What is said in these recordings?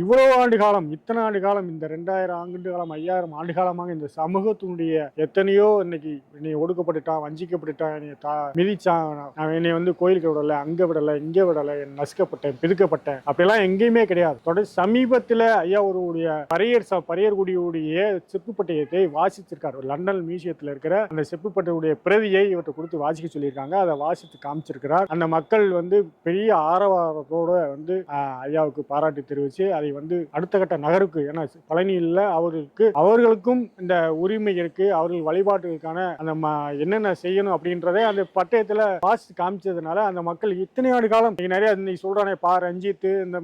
இவ்வளவு ஆண்டு காலம் இத்தனை ஆண்டு காலம் இந்த ரெண்டாயிரம் ஆண்டு காலம் ஐயாயிரம் ஆண்டு காலமாக இந்த சமூகத்தினுடைய எத்தனையோ இன்னைக்கு நீ ஒடுக்கப்பட்டுட்டான் வஞ்சிக்கப்பட்டுட்டான் என்னை தா மிதிச்சான். நான் என்னை வந்து கோயிலுக்கு விடலை அங்கே விடலை இங்கே விடலை என் நசுக்கப்பட்டேன் பிதுக்கப்பட்டேன். அப்படிலாம் எங்கேயுமே கிடையாது. தொடர் சமீபத்தில் ஐயா ஒருடைய பரையர் ச பரையர்குடியுடைய செப்புப்பட்டயத்தை வாசிச்சிருக்கார். லண்டன் மியூசியத்தில் இருக்கிற அந்த செப்புப்பட்டையுடைய பிரதியை இவற்றை கொடுத்து வாசிக்க சொல்லியிருக்காங்க. அதை வாசித்து காமிச்சிருக்கிறார். அந்த மக்கள் வந்து பெரிய ஆரவாரத்தோட வந்து ஐயாவுக்கு பாராட்டு தெரிவித்து அதை வந்து அடுத்த கட்ட நகருக்கு ஏன்னா பழனியில் அவருக்கு அவர்களுக்கும் இந்த உரிமை இருக்கு அவர்கள் வழிபாட்டுக்கான அந்த என்னென்ன செய்யணும் அப்படின்றதே அந்த பட்டயத்தில் வாசித்து காமிச்சதுனால அந்த மக்கள் இத்தனை ஆண்டு காலம் நிறைய இன்னைக்கு சொல்றானே பா ரஞ்சித் இந்த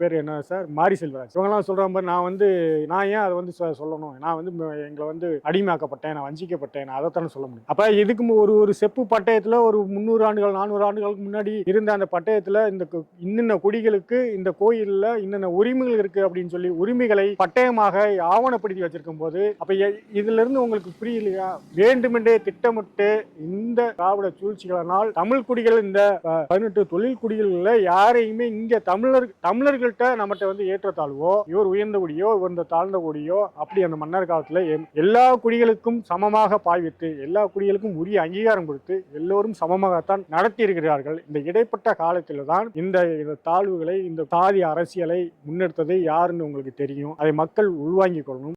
பேர் என்ன சார்? மாரி செல்வராஜ் இவங்கெல்லாம் சொல்ற மாதிரி நான் வந்து நான் ஏன் அதை வந்து சொல்லணும்? நான் வந்து எங்களை வந்து அடிமையாக்கப்பட்டேன் நான் வஞ்சிக்கப்பட்டேன் நான் அதைத்தானே சொல்ல முடியும். அப்ப இதுக்கு ஒரு ஒரு செப்பு பட்டயத்தில் ஒரு முந்நூறு ஆண்டுகள் நானூறு ஆண்டுகளுக்கு முன்னாடி இருந்த அந்த பட்டயத்தில் இந்த இன்னின்ன குடிகளுக்கு இந்த கோயில்ல என்னென்ன உரிமைகள் இருக்கு அப்படின்னு சொல்லி உரிமைகளை பட்டயமாக ஆவணப்படுத்தி வச்சிருக்கும் போது அப்ப எ- இதுல இருந்து உங்களுக்கு புரியலையா வேண்டுமென்றே திட்டமிட்டு இந்த திராவிட சூழ்ச்சிகளினால் தமிழ் குடிகள் இந்த பதினெட்டு தொழில் குடிகளில் யாரையுமே இங்க தமிழர் தமிழர்கள்ட்ட நம்மகிட்ட வந்து ஏற்றத்தாழ்வோ இவர் உயர்ந்த குடியோ இவர் இந்த தாழ்ந்த குடியோ அப்படி அந்த மன்னர் காலத்துல எல்லா குடிகளுக்கும் சமமாக பாய்வித்து எல்லா குடிகளுக்கும் உரிய அங்கீகாரம் கொடுத்து எல்லோரும் சமமாகத்தான் நடத்தி இருக்கிறார்கள் இந்த இடைப்பட்ட காலத்தில் தான் இந்த இந்த தாழ்வுகளை இந்த சாதி அரசியலை முன்னெடுத்தது யாருன்னு உங்களுக்கு தெரியும். அதை மக்கள் உள்வாங்கிக் கொள்ளணும்.